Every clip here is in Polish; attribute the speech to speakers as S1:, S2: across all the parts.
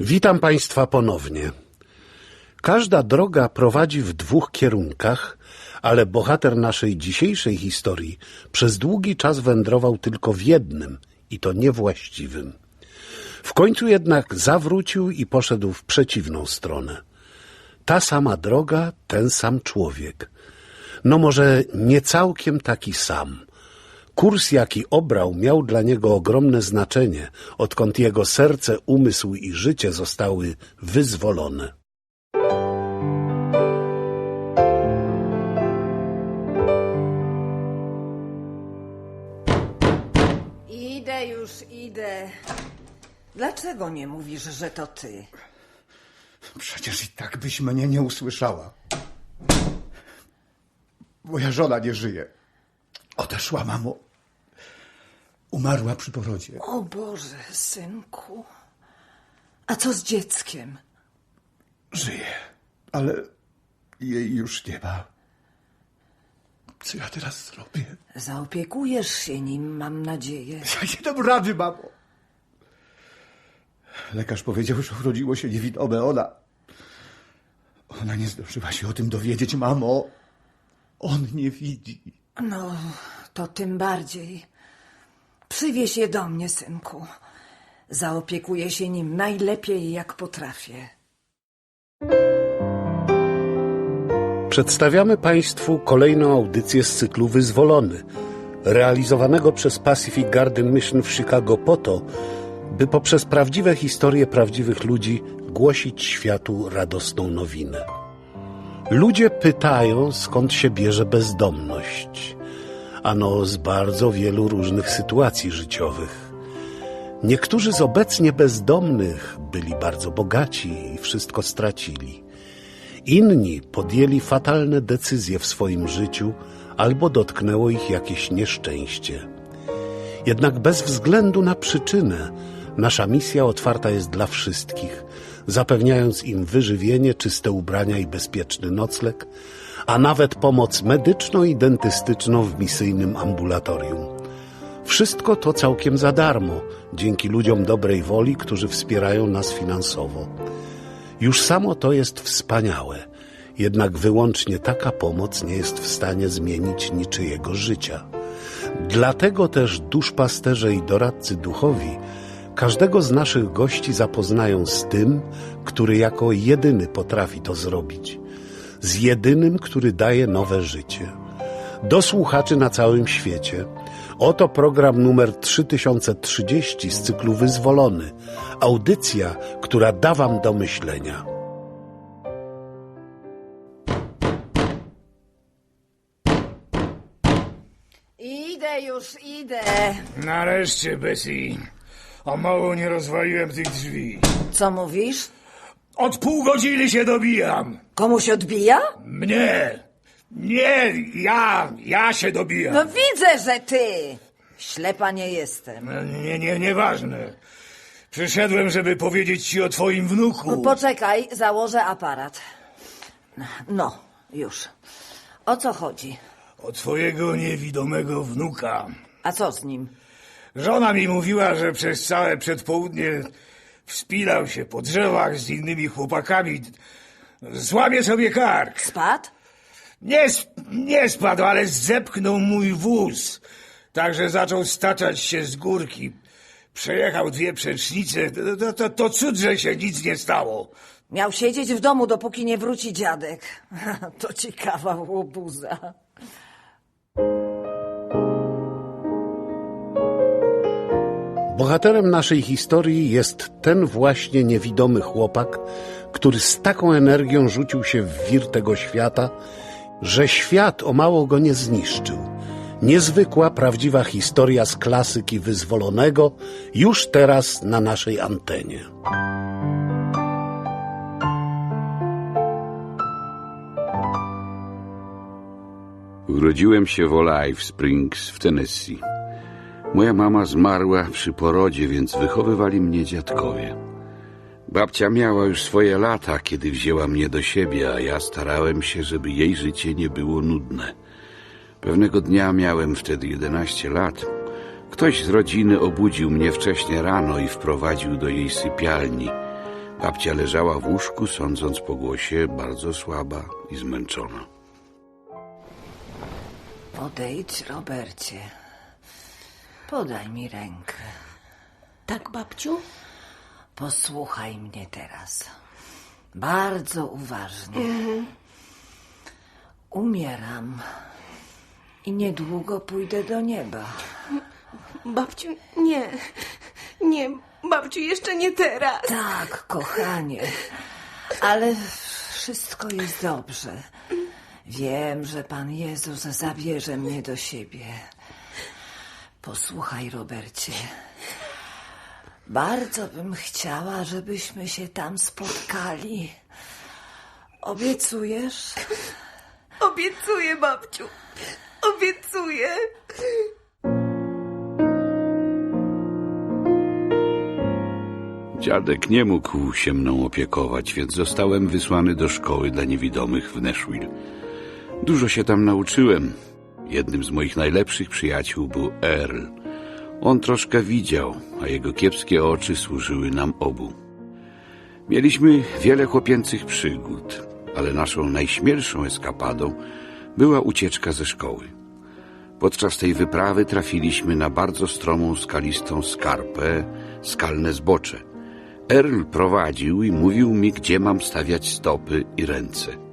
S1: Witam Państwa ponownie. Każda droga prowadzi w dwóch kierunkach, ale bohater naszej dzisiejszej historii przez długi czas wędrował tylko w jednym i to niewłaściwym. W końcu jednak zawrócił i poszedł w przeciwną stronę. Ta sama droga, ten sam człowiek. No może nie całkiem taki sam. Kurs, jaki obrał, miał dla niego ogromne znaczenie, odkąd jego serce, umysł i życie zostały wyzwolone.
S2: Idę już, idę. Dlaczego nie mówisz, że to ty?
S3: Przecież i tak byś mnie nie usłyszała. Moja żona nie żyje. Odeszła, mamo. Umarła przy porodzie.
S2: O Boże, synku. A co z dzieckiem?
S3: Żyje, ale jej już nie ma. Co ja teraz zrobię?
S2: Zaopiekujesz się nim, mam nadzieję.
S3: Ja nie dam rady, mamo. Lekarz powiedział, że urodziło się niewidome. Ona... Ona nie zdążyła się o tym dowiedzieć, mamo. On nie widzi.
S2: No, to tym bardziej. Przywieź je do mnie, synku. Zaopiekuję się nim najlepiej, jak potrafię.
S1: Przedstawiamy Państwu kolejną audycję z cyklu Wyzwolony, realizowanego przez Pacific Garden Mission w Chicago po to, by poprzez prawdziwe historie prawdziwych ludzi głosić światu radosną nowinę. Ludzie pytają, skąd się bierze bezdomność. Ano z bardzo wielu różnych sytuacji życiowych. Niektórzy z obecnie bezdomnych byli bardzo bogaci i wszystko stracili. Inni podjęli fatalne decyzje w swoim życiu albo dotknęło ich jakieś nieszczęście. Jednak bez względu na przyczynę, nasza misja otwarta jest dla wszystkich, zapewniając im wyżywienie, czyste ubrania i bezpieczny nocleg, a nawet pomoc medyczną i dentystyczną w misyjnym ambulatorium. Wszystko to całkiem za darmo, dzięki ludziom dobrej woli, którzy wspierają nas finansowo. Już samo to jest wspaniałe, jednak wyłącznie taka pomoc nie jest w stanie zmienić niczyjego życia. Dlatego też duszpasterze i doradcy duchowi każdego z naszych gości zapoznają z tym, który jako jedyny potrafi to zrobić, z jedynym, który daje nowe życie. Do słuchaczy na całym świecie. Oto program numer 3030 z cyklu Wyzwolony. Audycja, która da Wam do myślenia.
S2: Idę już, idę.
S4: Nareszcie, Bessie. O mało nie rozwaliłem tych drzwi.
S2: Co mówisz?
S4: Od pół godziny się dobijam.
S2: Komuś odbija?
S4: Mnie. Nie, ja, ja się dobijam.
S2: No widzę, że ty. Ślepa nie jestem.
S4: Nie, nie, nieważne. Przyszedłem, żeby powiedzieć ci o twoim wnuku.
S2: Poczekaj, założę aparat. No, już. O co chodzi?
S4: O twojego niewidomego wnuka.
S2: A co z nim?
S4: Żona mi mówiła, że przez całe przedpołudnie wspinał się po drzewach z innymi chłopakami. Złamie sobie kark.
S2: Spadł?
S4: Nie, nie spadł, ale zepchnął mój wóz. Także zaczął staczać się z górki. Przejechał dwie przecznice. To, to, to, to cud, że się nic nie stało.
S2: Miał siedzieć w domu, dopóki nie wróci dziadek. To ciekawa łobuza.
S1: Bohaterem naszej historii jest ten właśnie niewidomy chłopak, który z taką energią rzucił się w wir tego świata, że świat o mało go nie zniszczył. Niezwykła, prawdziwa historia z klasyki wyzwolonego już teraz na naszej antenie.
S5: Urodziłem się w Olive Springs w Tennessee. Moja mama zmarła przy porodzie, więc wychowywali mnie dziadkowie. Babcia miała już swoje lata, kiedy wzięła mnie do siebie, a ja starałem się, żeby jej życie nie było nudne. Pewnego dnia miałem wtedy 11 lat. Ktoś z rodziny obudził mnie wcześnie rano i wprowadził do jej sypialni. Babcia leżała w łóżku, sądząc po głosie, bardzo słaba i zmęczona.
S2: Podejdź, Robercie. Podaj mi rękę.
S6: Tak, babciu?
S2: Posłuchaj mnie teraz. Bardzo uważnie. Umieram. I niedługo pójdę do nieba.
S6: Babciu, nie. Nie, babciu, jeszcze nie teraz.
S2: Tak, kochanie. Ale wszystko jest dobrze. Wiem, że Pan Jezus zabierze mnie do siebie. Posłuchaj, Robercie. Bardzo bym chciała, żebyśmy się tam spotkali. Obiecujesz?
S6: Obiecuję, babciu. Obiecuję.
S5: Dziadek nie mógł się mną opiekować, więc zostałem wysłany do szkoły dla niewidomych w Nashville. Dużo się tam nauczyłem. Jednym z moich najlepszych przyjaciół był Earl. On troszkę widział, a jego kiepskie oczy służyły nam obu. Mieliśmy wiele chłopięcych przygód, ale naszą najśmielszą eskapadą była ucieczka ze szkoły. Podczas tej wyprawy trafiliśmy na bardzo stromą, skalistą skarpę, skalne zbocze. Earl prowadził i mówił mi, gdzie mam stawiać stopy i ręce.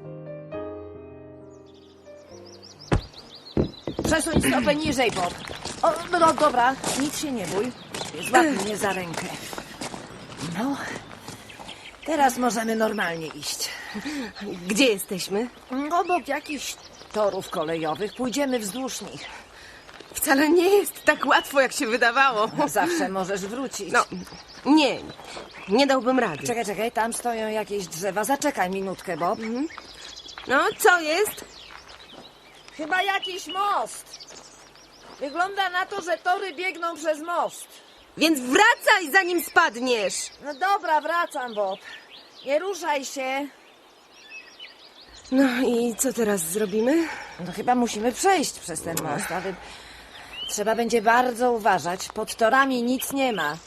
S2: Przesuń stopę niżej, Bob. O, no, dobra, nic się nie bój. Złap mnie za rękę. No, teraz możemy normalnie iść.
S6: Gdzie jesteśmy?
S2: Obok jakichś torów kolejowych pójdziemy wzdłuż nich.
S6: Wcale nie jest tak łatwo, jak się wydawało.
S2: Zawsze możesz wrócić.
S6: No, nie. Nie dałbym rady.
S2: Czekaj, czekaj, tam stoją jakieś drzewa. Zaczekaj minutkę, Bob.
S6: No, co jest?
S2: Chyba jakiś most. Wygląda na to, że tory biegną przez most.
S6: Więc wracaj, zanim spadniesz.
S2: No dobra, wracam, Bob. Nie ruszaj się.
S6: No i co teraz zrobimy?
S2: No chyba musimy przejść przez ten most, trzeba będzie bardzo uważać. Pod torami nic nie ma.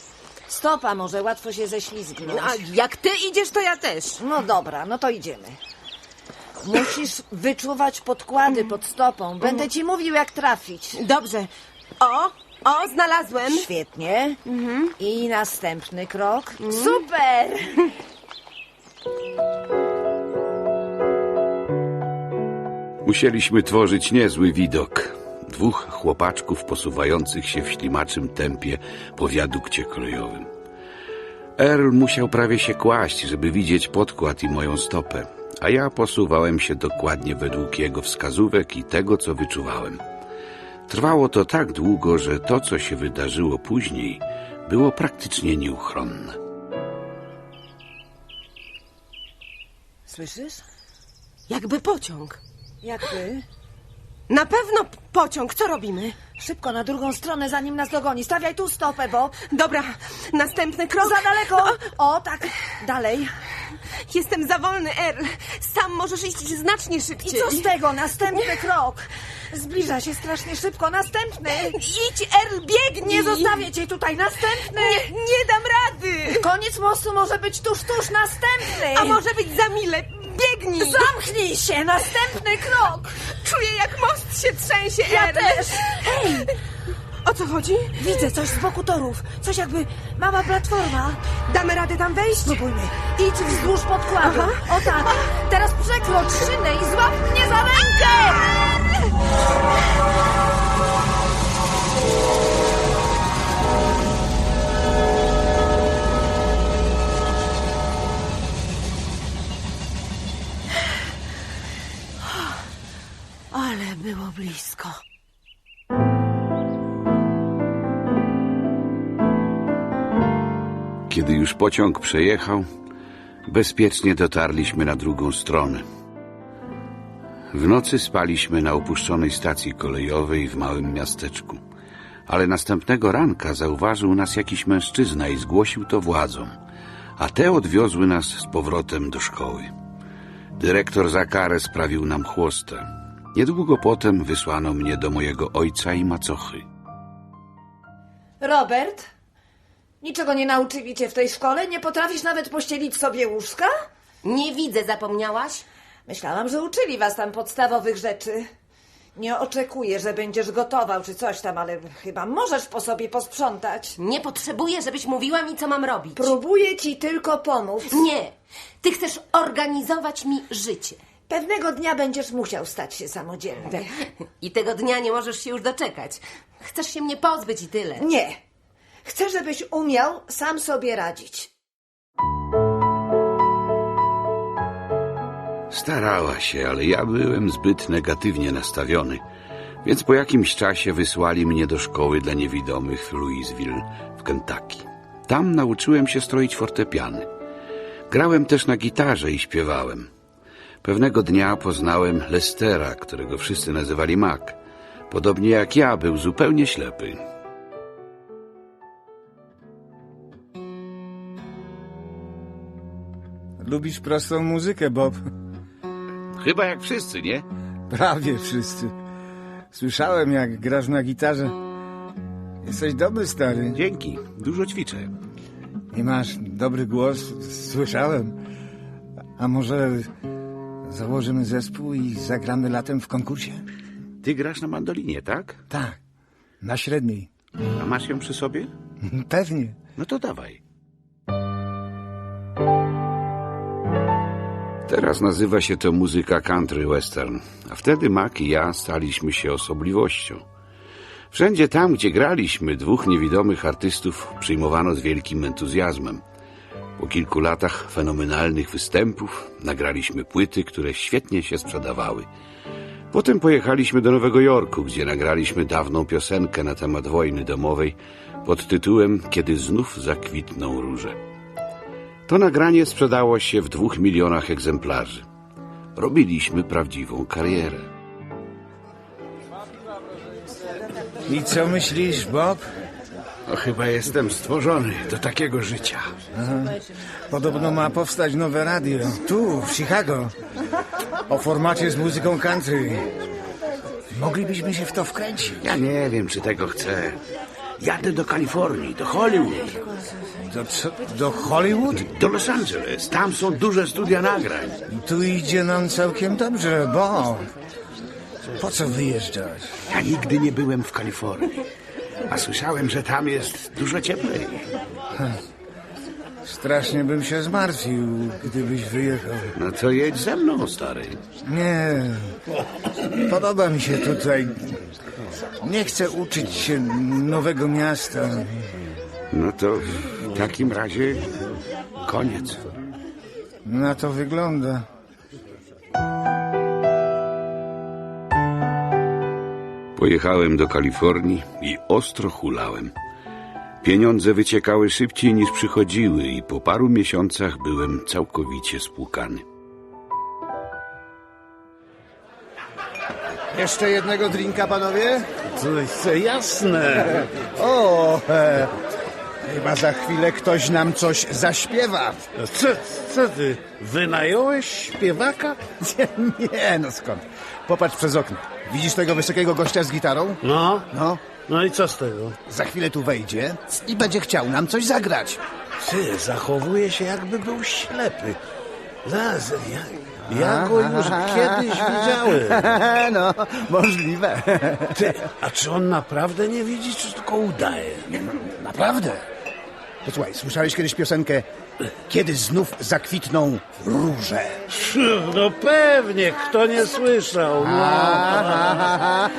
S2: Stopa może łatwo się ześlizgnąć.
S6: A jak ty idziesz, to ja też.
S2: No dobra, no to idziemy. Musisz wyczuwać podkłady pod stopą. Będę ci mówił, jak trafić.
S6: Dobrze. O, o, znalazłem.
S2: Świetnie. I następny krok. Super!
S5: Musieliśmy tworzyć niezły widok. Dwóch chłopaczków posuwających się w ślimaczym tempie po wiadukcie kolejowym. Earl musiał prawie się kłaść, żeby widzieć podkład i moją stopę, a ja posuwałem się dokładnie według jego wskazówek i tego, co wyczuwałem. Trwało to tak długo, że to, co się wydarzyło później, było praktycznie nieuchronne.
S2: Słyszysz?
S6: Jakby pociąg.
S2: Jakby?
S6: Na pewno pociąg. Co robimy?
S2: Szybko na drugą stronę, zanim nas dogoni. Stawiaj tu stopę, Bob.
S6: Dobra, następny krok.
S2: Za daleko. O, tak. Dalej.
S6: Jestem za wolny, Earl. Sam możesz iść znacznie
S2: I
S6: szybciej.
S2: co z tego? Następny krok. Zbliża się strasznie szybko. Następny.
S6: Idź, Earl, biegnij!
S2: Nie zostawię cię tutaj. Następny.
S6: Nie, nie dam rady!
S2: Koniec mostu może być tuż, tuż. Następny.
S6: A może być za mile. Biegnij!
S2: Zamknij się. Następny krok.
S6: Czuję, jak most się trzęsie,
S2: Ja
S6: Earl.
S2: też. Hej,
S6: O co chodzi?
S2: widzę coś z boku torów. Coś jakby mała platforma.
S6: Damy radę tam wejść?
S2: Spróbujmy. Idź wzdłuż podkładu.
S6: Aha.
S2: O tak. Teraz przekrocz szynę i złap mnie za rękę.
S6: Ale było blisko.
S5: Kiedy już pociąg przejechał, bezpiecznie dotarliśmy na drugą stronę. W nocy spaliśmy na opuszczonej stacji kolejowej w małym miasteczku. Ale następnego ranka zauważył nas jakiś mężczyzna i zgłosił to władzom, a te odwiozły nas z powrotem do szkoły. Dyrektor za karę sprawił nam chłostę. Niedługo potem wysłano mnie do mojego ojca i macochy.
S2: Robert, Niczego nie nauczyli cię w tej szkole? Nie potrafisz nawet pościelić sobie łóżka?
S6: Nie widzę, zapomniałaś?
S2: Myślałam, że uczyli was tam podstawowych rzeczy. Nie oczekuję, że będziesz gotował czy coś tam, ale chyba możesz po sobie posprzątać.
S6: Nie potrzebuję, żebyś mówiła mi, co mam robić.
S2: Próbuję ci tylko pomóc.
S6: Nie. Ty chcesz organizować mi życie.
S2: Pewnego dnia będziesz musiał stać się samodzielny.
S6: I tego dnia nie możesz się już doczekać. Chcesz się mnie pozbyć i tyle.
S2: Nie. Chcę, żebyś umiał sam sobie radzić.
S5: Starała się, ale ja byłem zbyt negatywnie nastawiony, więc po jakimś czasie wysłali mnie do szkoły dla niewidomych w Louisville w Kentucky. Tam nauczyłem się stroić fortepiany. Grałem też na gitarze i śpiewałem. Pewnego dnia poznałem Lestera, którego wszyscy nazywali Mac. Podobnie jak ja, był zupełnie ślepy.
S4: Lubisz prostą muzykę, Bob?
S5: Chyba jak wszyscy, nie?
S4: Prawie wszyscy. Słyszałem, jak grasz na gitarze. Jesteś dobry, stary.
S5: Dzięki, dużo ćwiczę.
S4: I masz dobry głos. Słyszałem. A może założymy zespół i zagramy latem w konkursie?
S5: Ty grasz na mandolinie, tak?
S4: Tak. Na średniej.
S5: A masz ją przy sobie?
S4: Pewnie.
S5: No to dawaj. Teraz nazywa się to muzyka country western, a wtedy Mac i ja staliśmy się osobliwością. Wszędzie tam, gdzie graliśmy, dwóch niewidomych artystów przyjmowano z wielkim entuzjazmem. Po kilku latach fenomenalnych występów nagraliśmy płyty, które świetnie się sprzedawały. Potem pojechaliśmy do Nowego Jorku, gdzie nagraliśmy dawną piosenkę na temat wojny domowej pod tytułem Kiedy znów zakwitną róże. To nagranie sprzedało się w dwóch milionach egzemplarzy. Robiliśmy prawdziwą karierę.
S4: I co myślisz, Bob?
S7: No, chyba jestem stworzony do takiego życia.
S4: Podobno ma powstać nowe radio. Tu, w Chicago. O formacie z muzyką country. Moglibyśmy się w to wkręcić.
S7: Ja nie wiem, czy tego chcę. Jadę do Kalifornii, do Hollywood,
S4: Do, co, do Hollywood?
S7: do Los Angeles. Tam są duże studia nagrań.
S4: Tu idzie nam całkiem dobrze, Bob. Po co wyjeżdżać?
S7: Ja nigdy nie byłem w Kalifornii. A słyszałem, że tam jest dużo cieplej.
S4: Strasznie bym się zmartwił, gdybyś wyjechał.
S5: No to jedź ze mną, stary.
S4: Nie, podoba mi się tutaj. Nie chcę uczyć się nowego miasta.
S5: No to takim razie koniec.
S4: Na to wygląda.
S5: Pojechałem do Kalifornii i ostro hulałem. Pieniądze wyciekały szybciej niż przychodziły i po paru miesiącach byłem całkowicie spłukany.
S3: Jeszcze jednego drinka, panowie?
S1: To jest jasne.
S3: O, e, chyba za chwilę ktoś nam coś zaśpiewa.
S1: Co, co ty, wynająłeś śpiewaka?
S3: Nie, no skąd? Popatrz przez okno. Widzisz tego wysokiego gościa z gitarą?
S1: No,
S3: No,
S1: no i co z tego?
S3: za chwilę tu wejdzie i będzie chciał nam coś zagrać.
S1: Ty, zachowuje się jakby był ślepy. Zaraz, ja, ja go już kiedyś widziałem.
S3: no, możliwe.
S1: Ty, a czy on naprawdę nie widzi, czy tylko udaje?
S3: Naprawdę? To słuchaj, słyszałeś kiedyś piosenkę Kiedy znów zakwitną róże?
S1: No pewnie, kto nie słyszał. No.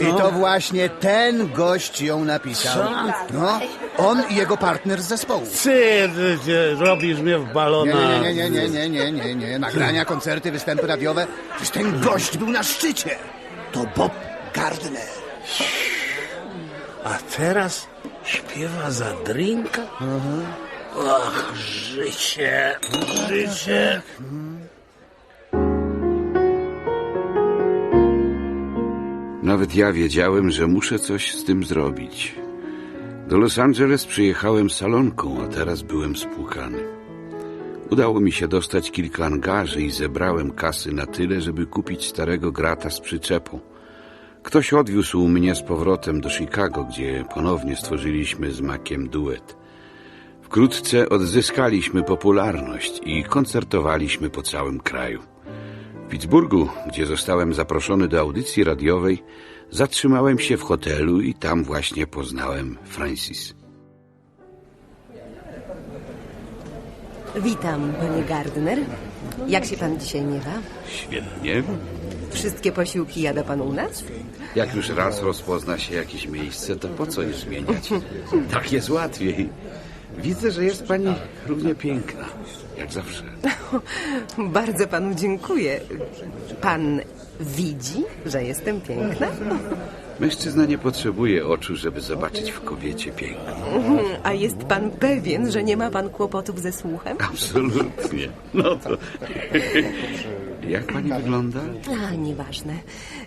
S3: I to właśnie ten gość ją napisał. No, on i jego partner z zespołu.
S1: Ty, ty, ty robisz mnie w
S3: Nie,
S1: balona.
S3: nie, nie, nie, nie, nie, nie, nie. Nagrania, koncerty, występy radiowe. Przecież ten gość był na szczycie. To Bob Gardner.
S1: A teraz śpiewa za drinka? Ach, życie, życie.
S5: Nawet ja wiedziałem, że muszę coś z tym zrobić. Do Los Angeles przyjechałem salonką, a teraz byłem spłukany. Udało mi się dostać kilka angaży i zebrałem kasy na tyle, żeby kupić starego grata z przyczepą. Ktoś odwiózł mnie z powrotem do Chicago, gdzie ponownie stworzyliśmy z Makiem duet. Wkrótce odzyskaliśmy popularność i koncertowaliśmy po całym kraju. W Pittsburghu, gdzie zostałem zaproszony do audycji radiowej, zatrzymałem się w hotelu i tam właśnie poznałem Francis.
S6: Witam, panie Gardner. Jak się pan dzisiaj miewa?
S5: Świetnie.
S6: Wszystkie posiłki jada pan u nas?
S5: Jak już raz rozpozna się jakieś miejsce, to po co je zmieniać? Tak jest łatwiej. Widzę, że jest pani równie piękna, jak zawsze.
S6: Bardzo panu dziękuję. Pan widzi, że jestem piękna?
S5: Mężczyzna nie potrzebuje oczu, żeby zobaczyć w kobiecie piękno.
S6: A jest pan pewien, że nie ma pan kłopotów ze słuchem?
S5: Absolutnie. No to... Jak pani wygląda?
S6: A, nieważne.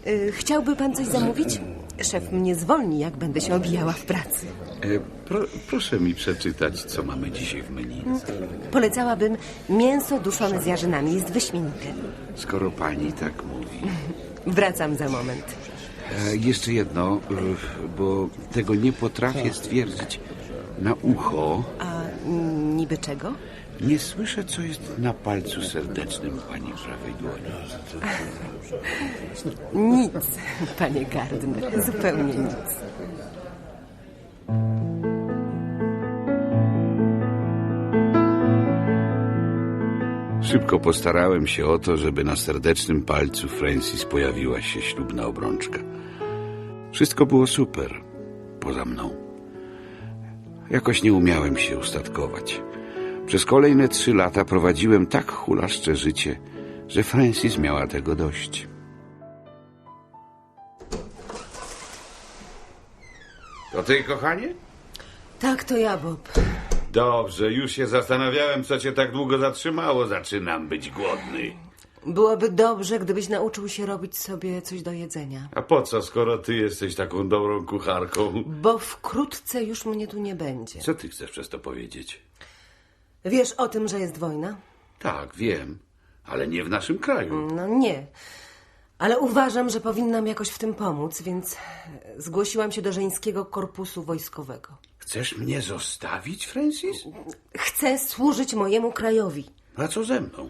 S6: Y, Chciałby pan coś zamówić? Szef mnie zwolni, jak będę się obijała w pracy.
S5: E, pro, proszę mi przeczytać, co mamy dzisiaj w menu.
S6: Polecałabym mięso duszone z jarzynami. Jest wyśmienite.
S5: Skoro pani tak mówi.
S6: Wracam za moment.
S5: E, jeszcze jedno, e, bo tego nie potrafię stwierdzić. Na ucho
S6: A mm, niby czego?
S5: Nie słyszę, co jest na palcu serdecznym pani prawej dłoni.
S6: Nic, panie Gardner. Zupełnie nic.
S5: Szybko postarałem się o to, żeby na serdecznym palcu Francis pojawiła się ślubna obrączka. Wszystko było super, poza mną. Jakoś nie umiałem się ustatkować. Przez kolejne trzy lata prowadziłem tak hulaszcze życie, że Francis miała tego dość. To ty, kochanie?
S6: Tak, to ja, Bob.
S5: Dobrze, już się zastanawiałem, co cię tak długo zatrzymało. Zaczynam być głodny.
S6: Byłoby dobrze, gdybyś nauczył się robić sobie coś do jedzenia.
S5: A po co, skoro ty jesteś taką dobrą kucharką?
S6: Bo wkrótce już mnie tu nie będzie.
S5: Co ty chcesz przez to powiedzieć?
S6: Wiesz o tym, że jest wojna?
S5: Tak, wiem, ale nie w naszym kraju.
S6: No nie. Ale uważam, że powinnam jakoś w tym pomóc, więc zgłosiłam się do żeńskiego korpusu wojskowego.
S5: Chcesz mnie zostawić, Francis?
S6: Chcę służyć mojemu krajowi.
S5: A co ze mną?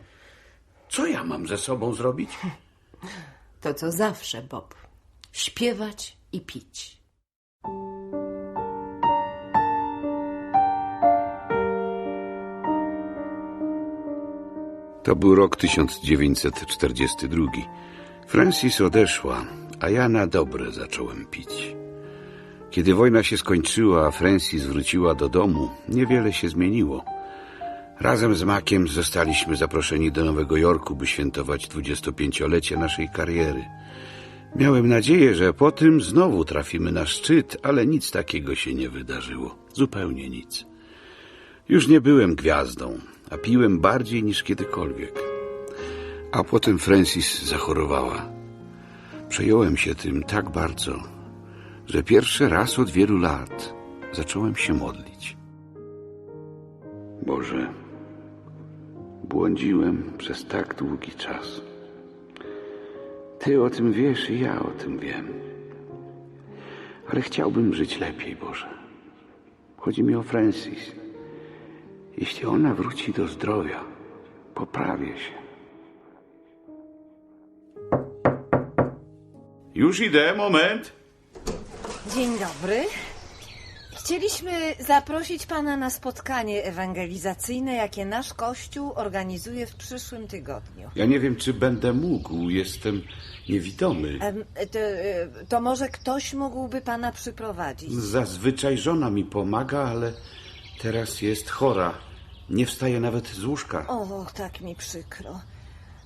S5: Co ja mam ze sobą zrobić?
S6: To co zawsze, Bob. Śpiewać i pić.
S5: To był rok 1942. Francis odeszła, a ja na dobre zacząłem pić. Kiedy wojna się skończyła, a Francis wróciła do domu, niewiele się zmieniło. Razem z Makiem zostaliśmy zaproszeni do Nowego Jorku, by świętować 25-lecie naszej kariery. Miałem nadzieję, że po tym znowu trafimy na szczyt, ale nic takiego się nie wydarzyło. Zupełnie nic. Już nie byłem gwiazdą, a piłem bardziej niż kiedykolwiek. A potem Francis zachorowała. Przejąłem się tym tak bardzo, że pierwszy raz od wielu lat zacząłem się modlić. Boże, błądziłem przez tak długi czas. Ty o tym wiesz i ja o tym wiem. Ale chciałbym żyć lepiej, Boże. Chodzi mi o Francis. Jeśli ona wróci do zdrowia, poprawię się. Już idę, moment.
S2: Dzień dobry. Chcieliśmy zaprosić pana na spotkanie ewangelizacyjne, jakie nasz kościół organizuje w przyszłym tygodniu.
S5: Ja nie wiem, czy będę mógł. Jestem niewidomy.
S2: Em, To, e, to może ktoś mógłby pana przyprowadzić?
S5: Zazwyczaj żona mi pomaga, ale teraz jest chora. Nie wstaje nawet z łóżka.
S2: O, tak mi przykro.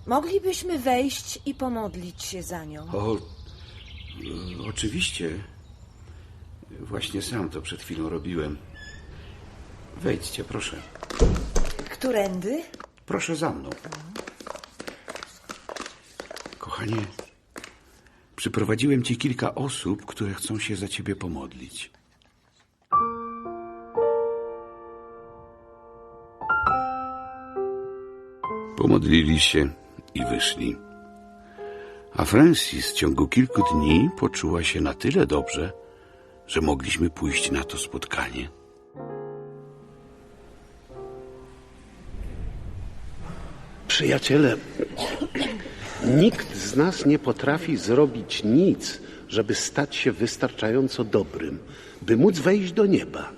S2: Moglibyśmy wejść i pomodlić się za nią.
S5: O, e, oczywiście. Właśnie sam to przed chwilą robiłem. Wejdźcie, proszę.
S2: Którędy?
S5: Proszę za mną. Kochanie, przyprowadziłem ci kilka osób, które chcą się za ciebie pomodlić. Pomodlili się i wyszli. A Francis w ciągu kilku dni poczuła się na tyle dobrze, że mogliśmy pójść na to spotkanie.
S1: Przyjaciele, nikt z nas nie potrafi zrobić nic, żeby stać się wystarczająco dobrym, by móc wejść do nieba.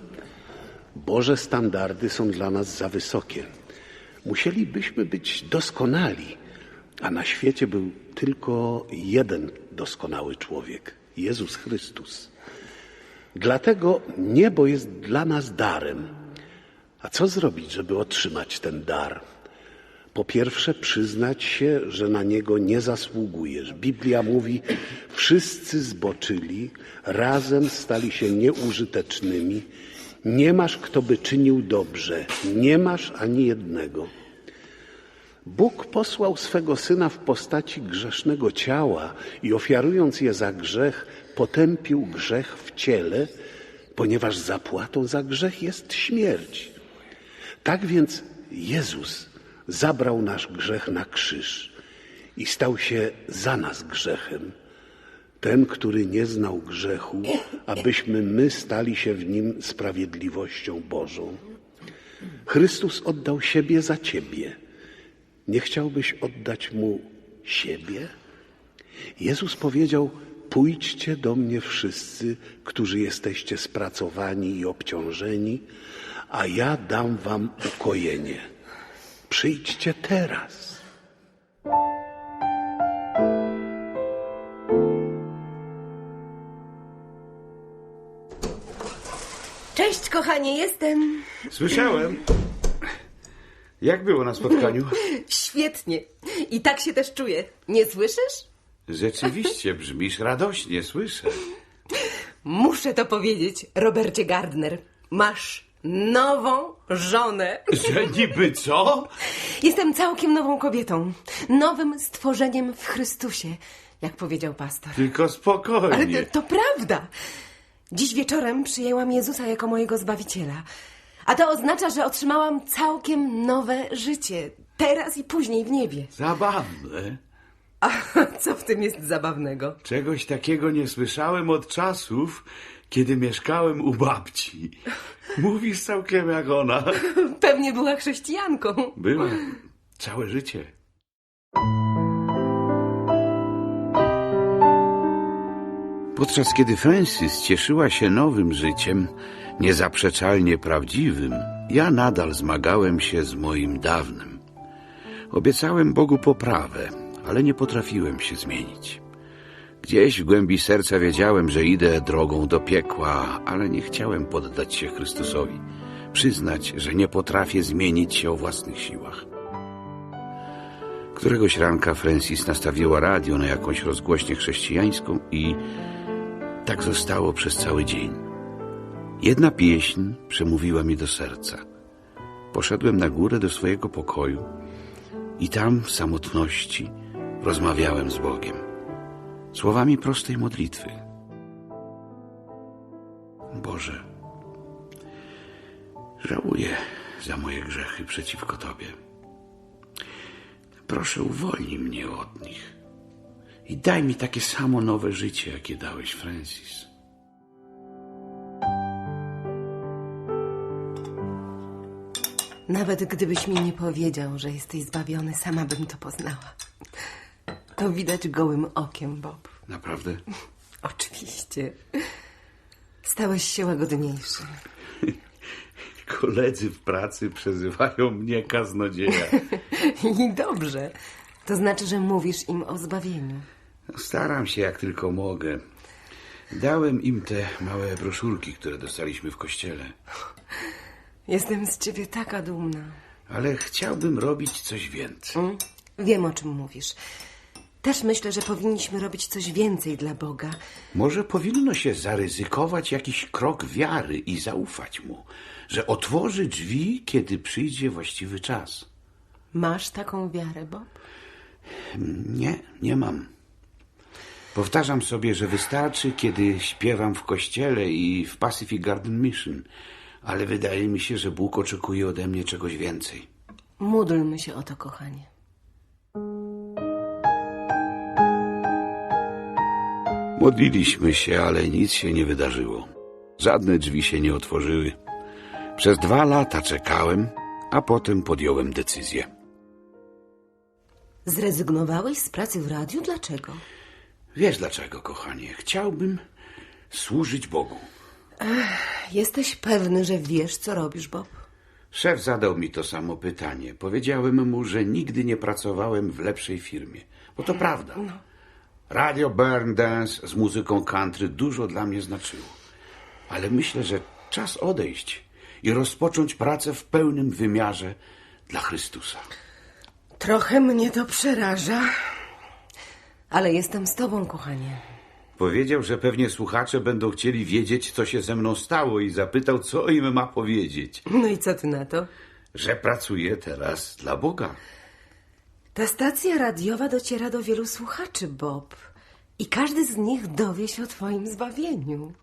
S1: Boże standardy są dla nas za wysokie. Musielibyśmy być doskonali, a na świecie był tylko jeden doskonały człowiek Jezus Chrystus. Dlatego niebo jest dla nas darem. A co zrobić, żeby otrzymać ten dar? Po pierwsze, przyznać się, że na niego nie zasługujesz. Biblia mówi: Wszyscy zboczyli, razem stali się nieużytecznymi. Nie masz, kto by czynił dobrze, nie masz ani jednego. Bóg posłał swego syna w postaci grzesznego ciała i ofiarując je za grzech, potępił grzech w ciele, ponieważ zapłatą za grzech jest śmierć. Tak więc Jezus zabrał nasz grzech na krzyż i stał się za nas grzechem. Ten, który nie znał grzechu, abyśmy my stali się w nim sprawiedliwością Bożą. Chrystus oddał siebie za ciebie. Nie chciałbyś oddać mu siebie? Jezus powiedział: Pójdźcie do mnie wszyscy, którzy jesteście spracowani i obciążeni, a ja dam wam ukojenie. Przyjdźcie teraz.
S6: Kochanie, jestem.
S5: Słyszałem. Jak było na spotkaniu?
S6: Świetnie. I tak się też czuję. Nie słyszysz?
S5: Rzeczywiście brzmisz radośnie, słyszę.
S6: Muszę to powiedzieć, Robercie Gardner. Masz nową żonę.
S5: Że niby co?
S6: Jestem całkiem nową kobietą. Nowym stworzeniem w Chrystusie, jak powiedział pastor.
S5: Tylko
S6: Ale
S5: spokojnie.
S6: to, to prawda. Dziś wieczorem przyjęłam Jezusa jako mojego Zbawiciela. A to oznacza, że otrzymałam całkiem nowe życie. Teraz i później w niebie.
S5: Zabawne.
S6: A co w tym jest zabawnego?
S5: Czegoś takiego nie słyszałem od czasów, kiedy mieszkałem u babci. Mówisz całkiem jak ona.
S6: Pewnie była chrześcijanką.
S5: Była całe życie. Podczas kiedy Francis cieszyła się nowym życiem, niezaprzeczalnie prawdziwym, ja nadal zmagałem się z moim dawnym. Obiecałem Bogu poprawę, ale nie potrafiłem się zmienić. Gdzieś w głębi serca wiedziałem, że idę drogą do piekła, ale nie chciałem poddać się Chrystusowi, przyznać, że nie potrafię zmienić się o własnych siłach. Któregoś ranka Francis nastawiła radio na jakąś rozgłośnię chrześcijańską i tak zostało przez cały dzień. Jedna pieśń przemówiła mi do serca. Poszedłem na górę do swojego pokoju i tam w samotności rozmawiałem z Bogiem. Słowami prostej modlitwy. Boże, żałuję za moje grzechy przeciwko Tobie. Proszę, uwolnij mnie od nich i daj mi takie samo nowe życie, jakie dałeś Francis.
S6: Nawet gdybyś mi nie powiedział, że jesteś zbawiony, sama bym to poznała. To widać gołym okiem, Bob.
S5: Naprawdę?
S6: Oczywiście. Stałeś się łagodniejszy.
S5: Koledzy w pracy przezywają mnie kaznodzieja.
S6: I dobrze. To znaczy, że mówisz im o zbawieniu.
S5: Staram się jak tylko mogę. Dałem im te małe broszurki, które dostaliśmy w kościele.
S6: Jestem z ciebie taka dumna.
S5: Ale chciałbym robić coś więcej.
S6: Mm? Wiem, o czym mówisz. Też myślę, że powinniśmy robić coś więcej dla Boga.
S5: Może powinno się zaryzykować jakiś krok wiary i zaufać mu, że otworzy drzwi, kiedy przyjdzie właściwy czas.
S6: Masz taką wiarę, Bob?
S5: Nie, nie mam. Powtarzam sobie, że wystarczy, kiedy śpiewam w kościele i w Pacific Garden Mission, ale wydaje mi się, że Bóg oczekuje ode mnie czegoś więcej.
S6: Módlmy się o to, kochanie.
S5: Modliliśmy się, ale nic się nie wydarzyło. Żadne drzwi się nie otworzyły. Przez dwa lata czekałem, a potem podjąłem decyzję.
S6: Zrezygnowałeś z pracy w radiu? Dlaczego?
S5: Wiesz dlaczego, kochanie? Chciałbym służyć Bogu.
S6: Jesteś pewny, że wiesz, co robisz, Bob?
S5: Szef zadał mi to samo pytanie. Powiedziałem mu, że nigdy nie pracowałem w lepszej firmie. Bo to prawda. Radio Burn Dance z muzyką country dużo dla mnie znaczyło. Ale myślę, że czas odejść i rozpocząć pracę w pełnym wymiarze dla Chrystusa.
S6: Trochę mnie to przeraża. Ale jestem z tobą, kochanie.
S5: Powiedział, że pewnie słuchacze będą chcieli wiedzieć, co się ze mną stało i zapytał, co im ma powiedzieć.
S6: No i co ty na to?
S5: Że pracuję teraz dla Boga.
S6: Ta stacja radiowa dociera do wielu słuchaczy, Bob. I każdy z nich dowie się o twoim zbawieniu.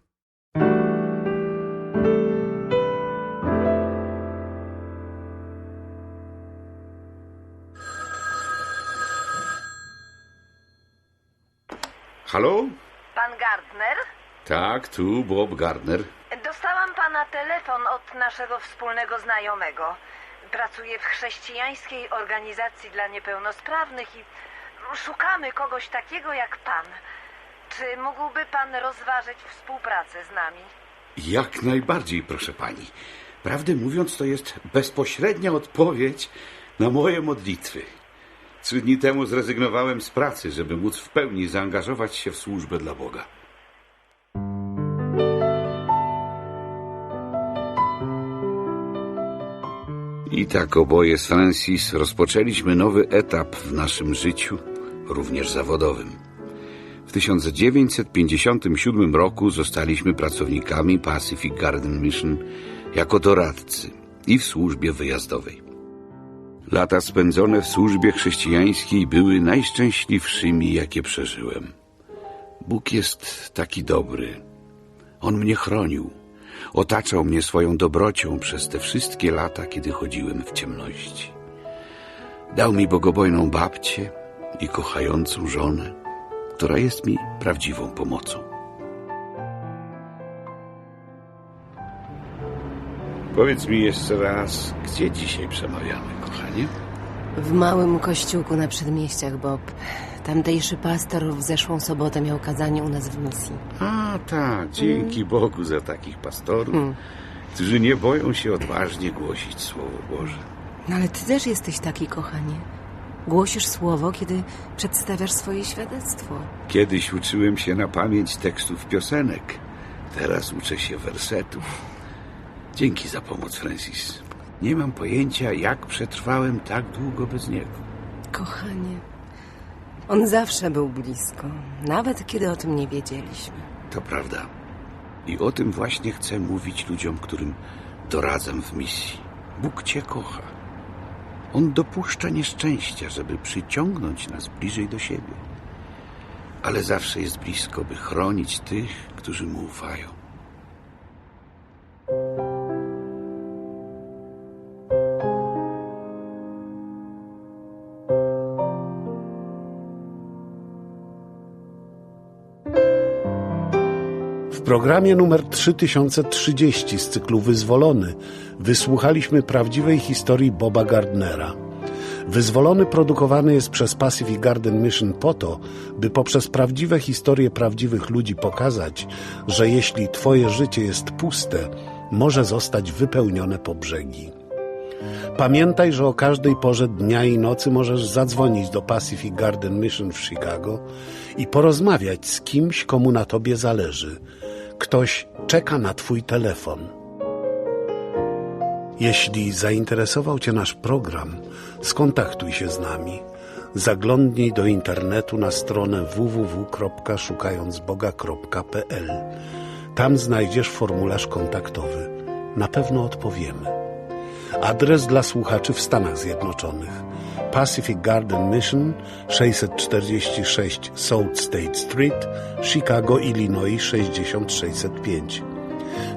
S5: Halo?
S2: Pan Gardner?
S5: Tak, tu Bob Gardner.
S2: Dostałam pana telefon od naszego wspólnego znajomego. Pracuje w chrześcijańskiej organizacji dla niepełnosprawnych i szukamy kogoś takiego jak pan. Czy mógłby pan rozważyć współpracę z nami?
S5: Jak najbardziej, proszę pani. Prawdę mówiąc, to jest bezpośrednia odpowiedź na moje modlitwy. Trzy dni temu zrezygnowałem z pracy, żeby móc w pełni zaangażować się w służbę dla Boga. I tak oboje z Francis rozpoczęliśmy nowy etap w naszym życiu, również zawodowym. W 1957 roku zostaliśmy pracownikami Pacific Garden Mission jako doradcy i w służbie wyjazdowej. Lata spędzone w służbie chrześcijańskiej były najszczęśliwszymi, jakie przeżyłem. Bóg jest taki dobry. On mnie chronił, otaczał mnie swoją dobrocią przez te wszystkie lata, kiedy chodziłem w ciemności. Dał mi bogobojną babcię i kochającą żonę, która jest mi prawdziwą pomocą. Powiedz mi jeszcze raz, gdzie dzisiaj przemawiamy, kochanie?
S6: W małym kościółku na przedmieściach, Bob. Tamtejszy pastor w zeszłą sobotę miał kazanie u nas w misji.
S5: A tak, dzięki Bogu za takich pastorów, którzy nie boją się odważnie głosić Słowo Boże.
S6: No ale ty też jesteś taki, kochanie. Głosisz słowo, kiedy przedstawiasz swoje świadectwo.
S5: Kiedyś uczyłem się na pamięć tekstów piosenek, teraz uczę się wersetów. Dzięki za pomoc, Francis. Nie mam pojęcia, jak przetrwałem tak długo bez niego.
S6: Kochanie, on zawsze był blisko, nawet kiedy o tym nie wiedzieliśmy.
S5: To prawda. I o tym właśnie chcę mówić ludziom, którym doradzam w misji. Bóg Cię kocha. On dopuszcza nieszczęścia, żeby przyciągnąć nas bliżej do siebie. Ale zawsze jest blisko, by chronić tych, którzy mu ufają.
S1: Programie numer 3030 z cyklu Wyzwolony wysłuchaliśmy prawdziwej historii Boba Gardnera. Wyzwolony produkowany jest przez Pacific Garden Mission po to, by poprzez prawdziwe historie prawdziwych ludzi pokazać, że jeśli Twoje życie jest puste, może zostać wypełnione po brzegi. Pamiętaj, że o każdej porze dnia i nocy możesz zadzwonić do Pacific Garden Mission w Chicago i porozmawiać z kimś, komu na tobie zależy. Ktoś czeka na twój telefon. Jeśli zainteresował Cię nasz program, skontaktuj się z nami. Zaglądnij do internetu na stronę www.szukającboga.pl. Tam znajdziesz formularz kontaktowy. Na pewno odpowiemy. Adres dla słuchaczy w Stanach Zjednoczonych. Pacific Garden Mission 646 South State Street, Chicago, Illinois 60605.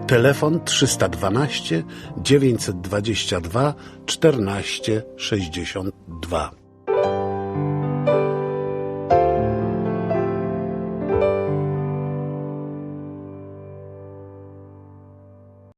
S1: Telefon 312 922 14 62.